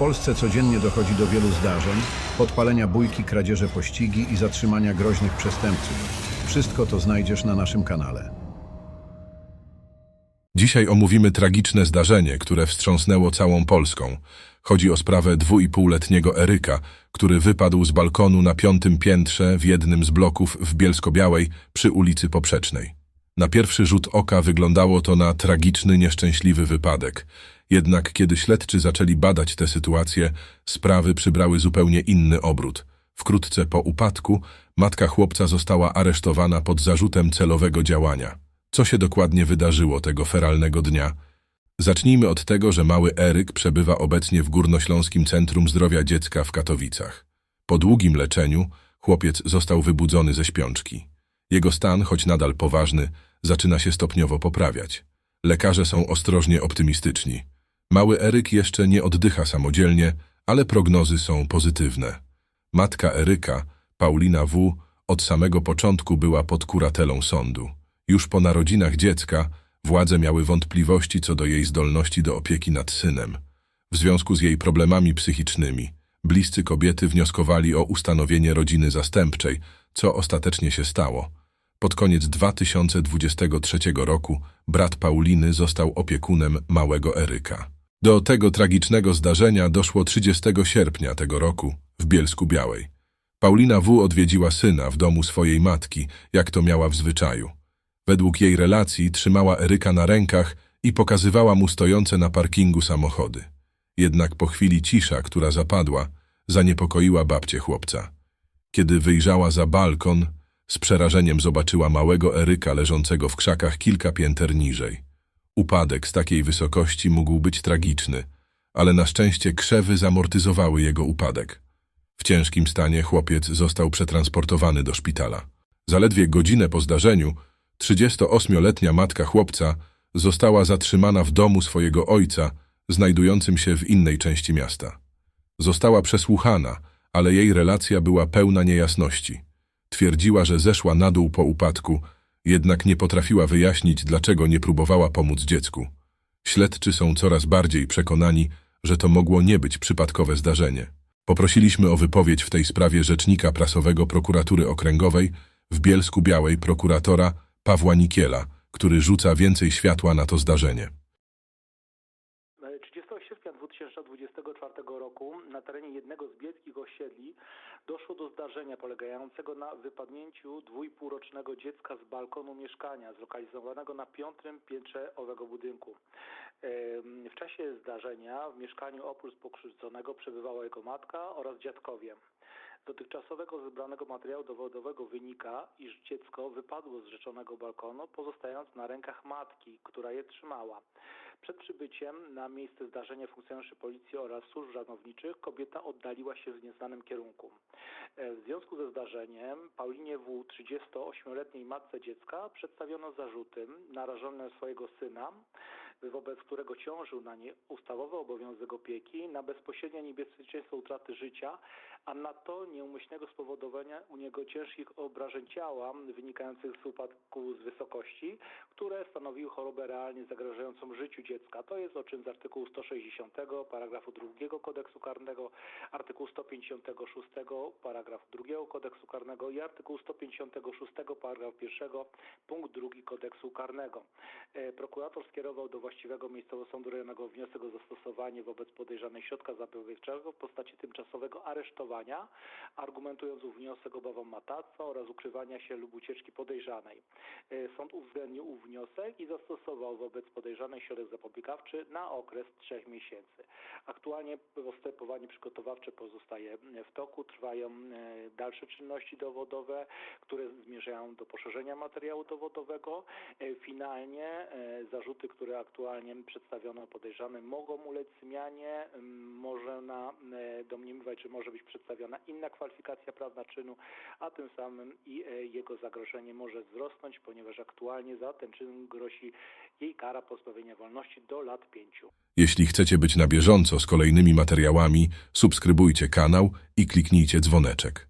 Polsce codziennie dochodzi do wielu zdarzeń, podpalenia bójki, kradzieże pościgi i zatrzymania groźnych przestępców. Wszystko to znajdziesz na naszym kanale. Dzisiaj omówimy tragiczne zdarzenie, które wstrząsnęło całą Polską. Chodzi o sprawę dwuipółletniego Eryka, który wypadł z balkonu na piątym piętrze w jednym z bloków w Bielsko-Białej przy ulicy Poprzecznej. Na pierwszy rzut oka wyglądało to na tragiczny, nieszczęśliwy wypadek. Jednak kiedy śledczy zaczęli badać tę sytuację, sprawy przybrały zupełnie inny obrót. Wkrótce po upadku matka chłopca została aresztowana pod zarzutem celowego działania. Co się dokładnie wydarzyło tego feralnego dnia? Zacznijmy od tego, że mały Eryk przebywa obecnie w Górnośląskim Centrum Zdrowia Dziecka w Katowicach. Po długim leczeniu chłopiec został wybudzony ze śpiączki. Jego stan, choć nadal poważny, zaczyna się stopniowo poprawiać. Lekarze są ostrożnie optymistyczni. Mały Eryk jeszcze nie oddycha samodzielnie, ale prognozy są pozytywne. Matka Eryka, Paulina W., od samego początku była pod kuratelą sądu. Już po narodzinach dziecka władze miały wątpliwości co do jej zdolności do opieki nad synem. W związku z jej problemami psychicznymi, bliscy kobiety wnioskowali o ustanowienie rodziny zastępczej, co ostatecznie się stało. Pod koniec 2023 roku brat Pauliny został opiekunem małego Eryka. Do tego tragicznego zdarzenia doszło 30 sierpnia tego roku w Bielsku Białej. Paulina W. odwiedziła syna w domu swojej matki, jak to miała w zwyczaju. Według jej relacji trzymała Eryka na rękach i pokazywała mu stojące na parkingu samochody. Jednak po chwili cisza, która zapadła, zaniepokoiła babcię chłopca. Kiedy wyjrzała za balkon, z przerażeniem zobaczyła małego Eryka leżącego w krzakach kilka pięter niżej. Upadek z takiej wysokości mógł być tragiczny, ale na szczęście krzewy zamortyzowały jego upadek. W ciężkim stanie chłopiec został przetransportowany do szpitala. Zaledwie godzinę po zdarzeniu 38-letnia matka chłopca została zatrzymana w domu swojego ojca, znajdującym się w innej części miasta. Została przesłuchana, ale jej relacja była pełna niejasności. Twierdziła, że zeszła na dół po upadku, jednak nie potrafiła wyjaśnić, dlaczego nie próbowała pomóc dziecku. Śledczy są coraz bardziej przekonani, że to mogło nie być przypadkowe zdarzenie. Poprosiliśmy o wypowiedź w tej sprawie rzecznika prasowego prokuratury okręgowej w Bielsku Białej prokuratora Pawła Nikiela, który rzuca więcej światła na to zdarzenie. 30 sierpnia 2024 roku na terenie jednego z bielskich osiedli doszło do zdarzenia polegającego na wypadnięciu dwójpółrocznego dziecka z balkonu mieszkania zlokalizowanego na piątym piętrze owego budynku. W czasie zdarzenia w mieszkaniu oprócz pokrzywdzonego przebywała jego matka oraz dziadkowie. Dotychczasowego zebranego materiału dowodowego wynika, iż dziecko wypadło z rzeczonego balkonu, pozostając na rękach matki, która je trzymała. Przed przybyciem na miejsce zdarzenia funkcjonariuszy policji oraz służb ratowniczych kobieta oddaliła się w nieznanym kierunku. E, W związku ze zdarzeniem Paulinie W., 38-letniej matce dziecka, przedstawiono zarzuty narażone na swojego syna, wobec którego ciążył na niej ustawowy obowiązek opieki na bezpośrednie niebezpieczeństwo utraty życia, a na to nieumyślnego spowodowania u niego ciężkich obrażeń ciała wynikających z upadku z wysokości, które stanowiły chorobę realnie zagrażającą życiu dziecka. To jest o czym z artykułu 160 paragrafu 2 kodeksu karnego, artykułu 156 paragrafu 2 kodeksu karnego i artykułu 156 paragraf 1 punkt 2 kodeksu karnego. E, Prokurator skierował do właściwego miejscowego sądu rejonowego wniosek o zastosowanie wobec podejrzanej środka zapobiegczego w postaci tymczasowego aresztowania, argumentując wniosek obawą matactwa oraz ukrywania się lub ucieczki podejrzanej. E, Sąd uwzględnił ów wniosek i zastosował wobec podejrzanej środek zapobiegawczy na okres trzech miesięcy. Aktualnie postępowanie przygotowawcze pozostaje w toku, trwają e, dalsze czynności dowodowe, które zmierzają do poszerzenia materiału dowodowego. E, Finalnie zarzuty, które aktualnie przedstawiono podejrzanym mogą ulec zmianie, może na, e, domniemywać, że może być przedstawiona inna kwalifikacja prawna czynu, a tym samym i e, jego zagrożenie może wzrosnąć, ponieważ aktualnie za ten czyn grozi jej kara pozbawienia wolności do lat pięciu. Jeśli chcecie być na bieżąco z kolejnymi materiałami, subskrybujcie kanał i kliknijcie dzwoneczek.